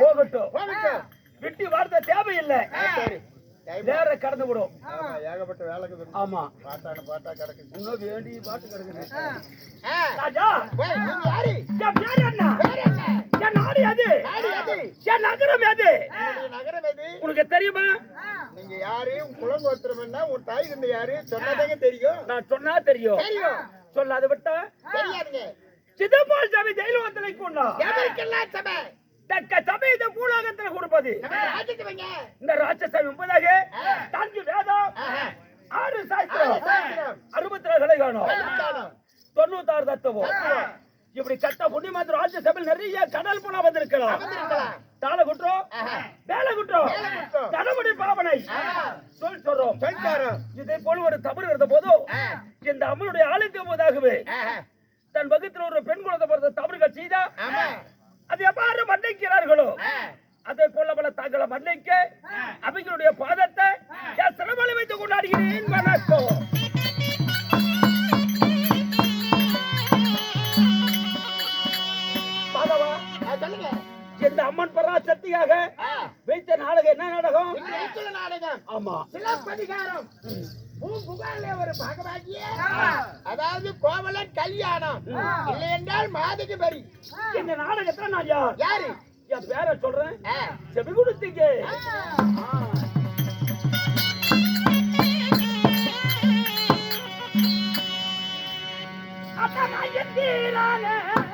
போகட்டும். விட்டு வார்த்தை தேவையில்லை. நேர கடந்து விடும் ஆமா ஏகப்பட்ட வேலை இருக்குது ஆமா. பாட்டான பாட்டா கிடக்குது இன்னும் வேண்டி பாட்டு கிடக்குது. ராஜா. யாரு? என் பேர் என்ன? பேர் என்ன? என் நாடு எது? நாடு எது? என் நகரம் எது? உங்களுடைய நகரம் எது? உனக்கு தெரியுமா? நீங்க யாரு? உன் குலம் கோத்திரம்னா உன் தாய் தந்தை யாரு? சொன்னதாங்க தெரியும். நான் சொன்னா தெரியும். தெரியும். சொல்லாத விட்டா? தெரியாதுங்க. சிதம்பால் சபை ஜெயிலுவத்தலை கொண்டா எவருக்கெல்லாம் சபை? தக்க இந்த பூலோகத்தில் கொடுப்பது இந்த ராட்சச முன்பதாக நான்கு வேதம். ஆறு சாஸ்திரம். அறுபத்தி கலை காணும். தொண்ணூத்தாறு தத்துவம் இப்படி கட்ட புண்ணியமாத்திர ராஜ்யசபையில் நிறைய கடல் புனா வந்திருக்கலாம். தாள குற்றம். வேலை குற்றம். தடபடி பாவனை. சொல் சொல்றோம். இதே போல ஒரு தவறு இருந்த போதும். இந்த அம்மனுடைய ஆளுக்கு போதாகவே. தன் வகுத்தில் ஒரு பெண் குழந்தை பிறந்த தவறுகள் செய்தா. அது எவ்வாறு மன்னிக்கிறார்களோ. அதே போல பல தங்களை மன்னிக்க அவங்களுடைய அதாவது கோவலன் கல்யாணம். இல்லை என்றால் மாதகு பரி. இந்த நாடகத்துல நான் யார்? யாரு? என் பேரை சொல்றேன். ஆ. செவி கொடுத்தீங்க. அண்ணா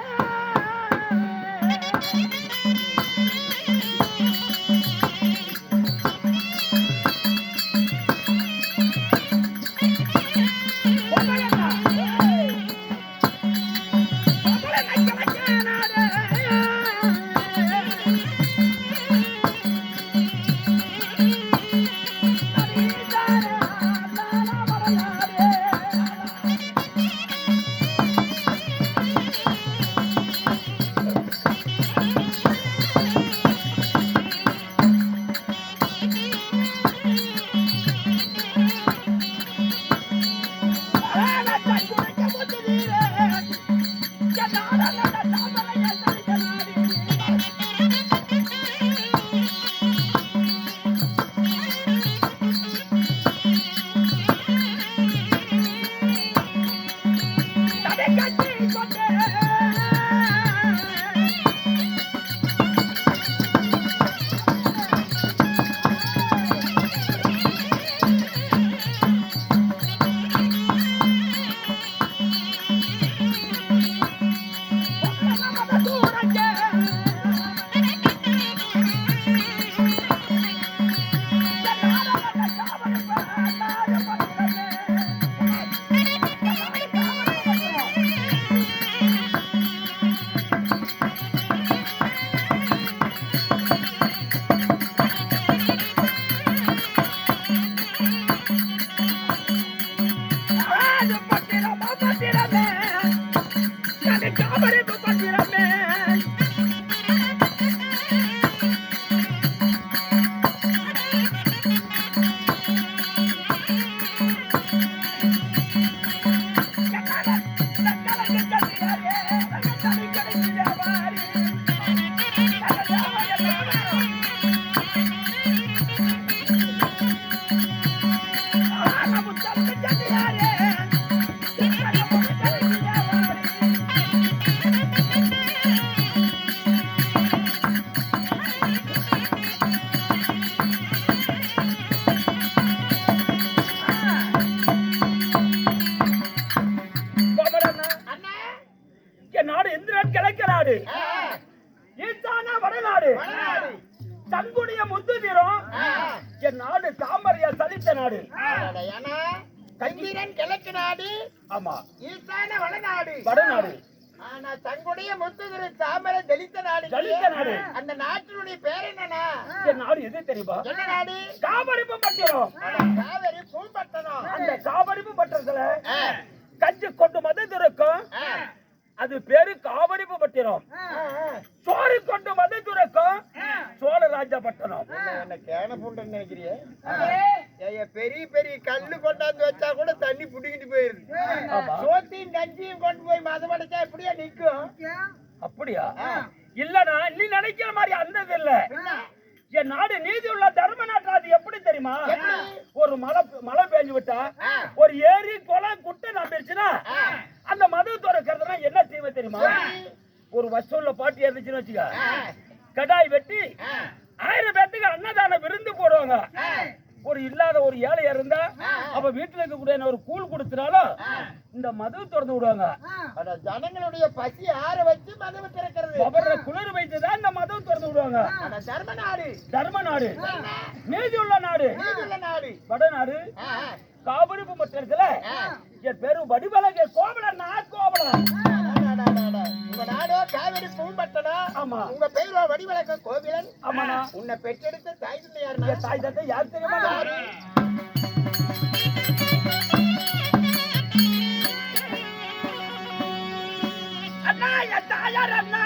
வடநாடு. வடநாடு. ஆனா தங்களுடைய முத்துதிரு தாமரை தலித்த நாடு. தலித்த நாடு. அந்த நாட்டினுடைய பேர் என்னன்னா? என் நாடு எது தெரியுமா? என்ன நாடு? காபரிப்பு பட்டினம். அட, காவேரி பூம்பட்டணம் அந்த காபரிப்பு பட்டணத்துல. கஞ்சி கொண்டு மத துறக்கும் ஆ. அது பேரு காபரிப்பு பட்டினம். சோறு கொண்டு மத துறக்கும். சோழ ராஜா பட்டணம் என்ன, கேன பூண்டன்னு நினைக்கிறிய? பெரிய பெரிய கல்லு கொண்டாந்து வச்சா கூட தண்ணி புடிக்கிட்டு போயிரு ஆமா. சோத்தையும் கஞ்சியும் கொண்டு போய் மதம் அடைச்சா எப்படியா நிக்கும் அப்படியா? இல்லனா நீ நினைக்கிற மாதிரி அந்த இது இல்ல என் நாடு நீதி உள்ள தர்ம நாட்டு அது எப்படி தெரியுமா? ஒரு மழை மழை பெஞ்சு விட்டா ஒரு ஏரி குளம் குட்டை நம்பிருச்சுன்னா அந்த மது துறக்கிறதுனா என்ன தீமை தெரியுமா? ஒரு வசூல்ல பாட்டி இருந்துச்சுன்னு வச்சுக்க. கடாய் வெட்டி ஆயிரம் பேத்துக்கு அன்னதான விருந்து போடுவாங்க. ஒரு இல்லாத ஒரு ஏழை இருந்தா அப்ப வீட்டுல இருக்கக்கூடிய ஒரு கூழ் கொடுத்துனாலும் இந்த மது திறந்து விடுவாங்க. ஆனா ஜனங்களுடைய பசி ஆற வச்சு மதம் திறக்கிறது. அவர குளிர் வைத்து தான் இந்த மதம் திறந்து விடுவாங்க. தர்ம நாடு. தர்ம நாடு. நீதி உள்ள நாடு. நாடு. வடநாடு. காவிரிப்பு மட்டத்துல என் பேரு வடிவலகை கோவலன் நான் கோவலன். உங்க நாடோ காவிரி பூம்பட்டனா? ஆமா. உங்க பெயரோ வடிவழக்க கோவிலன்? ஆமாண்ணா. உன்னை பெற்றெடுத்த தாய் தந்தை யாருன்னா என் தாய் தந்தை யார் தெரியுமா? அண்ணா என் தாயார் அண்ணா.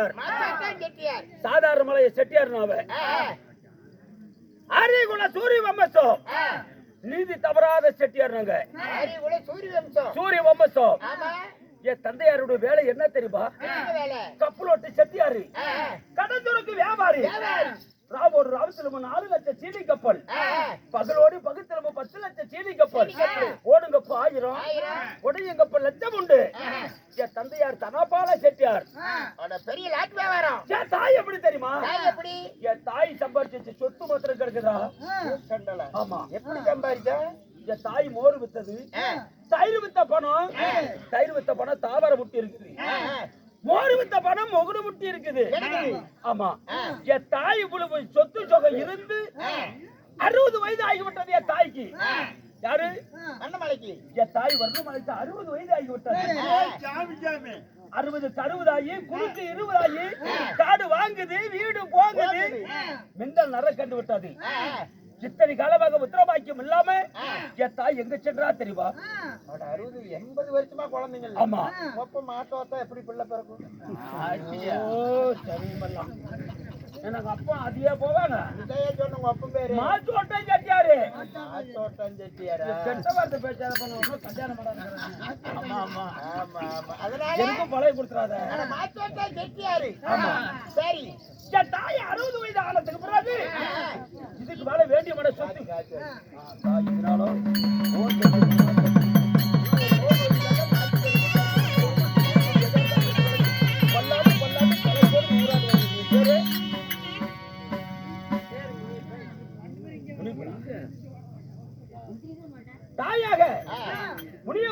செட்டியார். மாத்தாத்தான் செட்டியார். சாதாரண மலைய செட்டியார் நாவ ஆரியகுல சூரிய வம்சம். நீதி தவறாத செட்டியார் நாங்க. சூரிய வம்சம் என் தந்தையாருடைய வேலை என்ன தெரியுமா? கப்பலோட்டு செட்டியாரு. கடந்தூருக்கு வியாபாரி. ராவோடு ராவத்திலும் நாலு லட்சம் சீனி கப்பல். பகலோடு பகுத்திலும் பத்து லட்சம் சீனி கப்பல். ஓடுங்கப்ப ஆயிரம். ஆயிரம். உடையங்கப்ப லட்சம் உண்டு. என் தந்தையார் தனபால செட்டியார் அட, பெரிய லாட் வியாபாரம். என் தாய் எப்படி தெரியுமா? எப்படி? என் தாய் சம்பாதிச்சு சொத்து மாத்திரம் கிடக்குதா? சண்டல. ஆமா. எப்படி சம்பாதிச்ச என் தாய் மோர் வித்தது. தயிர் வித்த பணம். தயிர் வித்த பணம் தாவர முட்டி இருக்குது. மோர் வித்த பணம் முகுடு முட்டி இருக்குது. ஆமா. என் தாய் இவ்வளவு சொத்து சொகம் இருந்து அறுபது வயது ஆகிவிட்டது என் தாய்க்கு. யாரு? வண்ணமலைக்கு என் தாய் அழைத்து அறுபது வயது ஆகிவிட்டது அறுபது அறுபதாகி குறுக்கு இருபதாகி காடு வாங்குது வீடு போகுது. மின்னல் நர கண்டு விட்டது. இத்தனை காலமாக உத்தரவாக்கியம் இல்லாம என் தாய் எங்க சென்றா தெரியுமா? அட, அறுபது எண்பது வருஷமா குழந்தைங்க. ஆமா. மாட்டோத்தா எப்படி பிள்ளை பிறக்கும்? சரிமல்லாம். எனக்கு அப்பா அதிகே போவாங்க. மாச்சோட்டம் செட்டியாரு. ஆத்தோட்டம் செட்டியாரா? கெட்ட வார்த்தை பேச்சாத பண்ண கல்யாணம் பண்ணாத ஆமா ஆமா ஆமா ஆமா. அதனால எனக்கும் பழைய கொடுத்துறாத. ஆனா மாத்தோட்டம் செட்டியாரு. ஆமா. சரி. என் தாய் அறுபது வயது ஆனதுக்கு பிறகு இதுக்கு மேல வேண்டிய மன சொத்து. ஆ,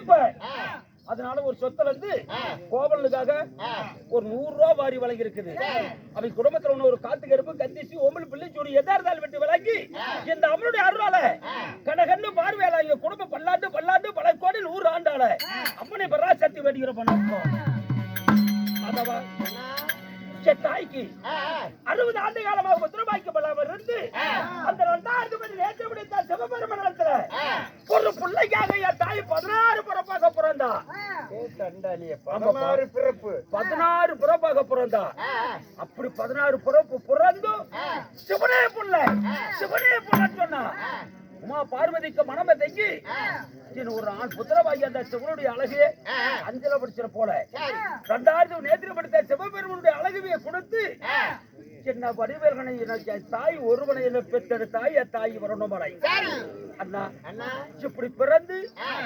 முனியப்பன் அதனால ஒரு சொத்துல இருந்து கோவலுக்காக ஒரு நூறு ரூபா வாரி வழங்கி இருக்குது அவன் குடும்பத்துல ஒண்ணு ஒரு காத்து கருப்பு கந்திச்சு ஓமல் பிள்ளை சூடி எதா இருந்தாலும் விட்டு விளக்கி இந்த அவனுடைய அருளால கடகன்னு பார்வையால இங்க குடும்பம் பல்லாண்டு பல்லாண்டு பல கோடி நூறு ஆண்டாள அம்மனை பராசக்தி வேண்டுகிற பண்ணோம் அதவா தாய்க்கு அறுபது ஆண்டு காலமாக உத்தரவாய்க்கப்படாமல் இருந்து அந்த ரெண்டாயிரத்தி முடித்த சிவபெருமணத்துல ஒரு பிள்ளைக்காக என் தாய் பதினாறு பதினாறு பிறப்பு. பதினாறு பிறப்பாக பிறந்தா. அப்படி பதினாறு பிறப்பு பிறந்தும் சிவனே புள்ள. சிவனே புள்ள சொன்னா. உமா பார்வதிக்கு மனமை இது ஒரு ஆண் புத்திரவாகி அந்த சிவனுடைய அழகு அஞ்சல படிச்சிட போல. ரெண்டாயிரத்தி நேத்திர படித்த சிவபெருமனுடைய அழகுவியை கொடுத்து சின்ன எனக்கு தாய் ஒருவனை என்ன பெற்ற தாய் என் தாய் வரணும் மலை அண்ணா அண்ணா. இப்படி பிறந்து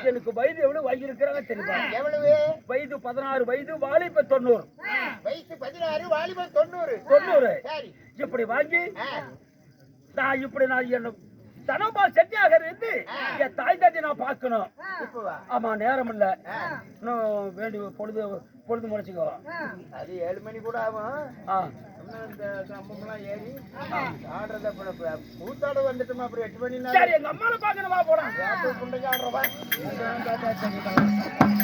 எனக்கு வயது எவ்வளவு வயது இருக்கிறாங்க தெரியுமா எவ்வளவு? வயது பதினாறு வயது வாலிப தொண்ணூறு. வயசு பதினாறு வாலிபன் தொண்ணூறு. தொண்ணூறு. இப்படி வாங்கி நான் இப்படி நான் என்ன தனபா செட்டியாக இருந்து என் தாய் தாட்டி நான் பார்க்கணும். ஆமா நேரம் இல்ல இன்னும் வேண்டி பொழுது பொழுது முடிச்சுக்கோ. அது ஏழு மணி கூட ஆகும். இந்த கம்பம்லாம் ஏறி ஆடுறத அப்புறம் கூத்தாட வந்துட்டுமா அப்புறம் எட்டு மணி சரி எங்க அம்மாவை பார்க்கணுமா நேரம் புண்டைக்கு ஆடுறவா?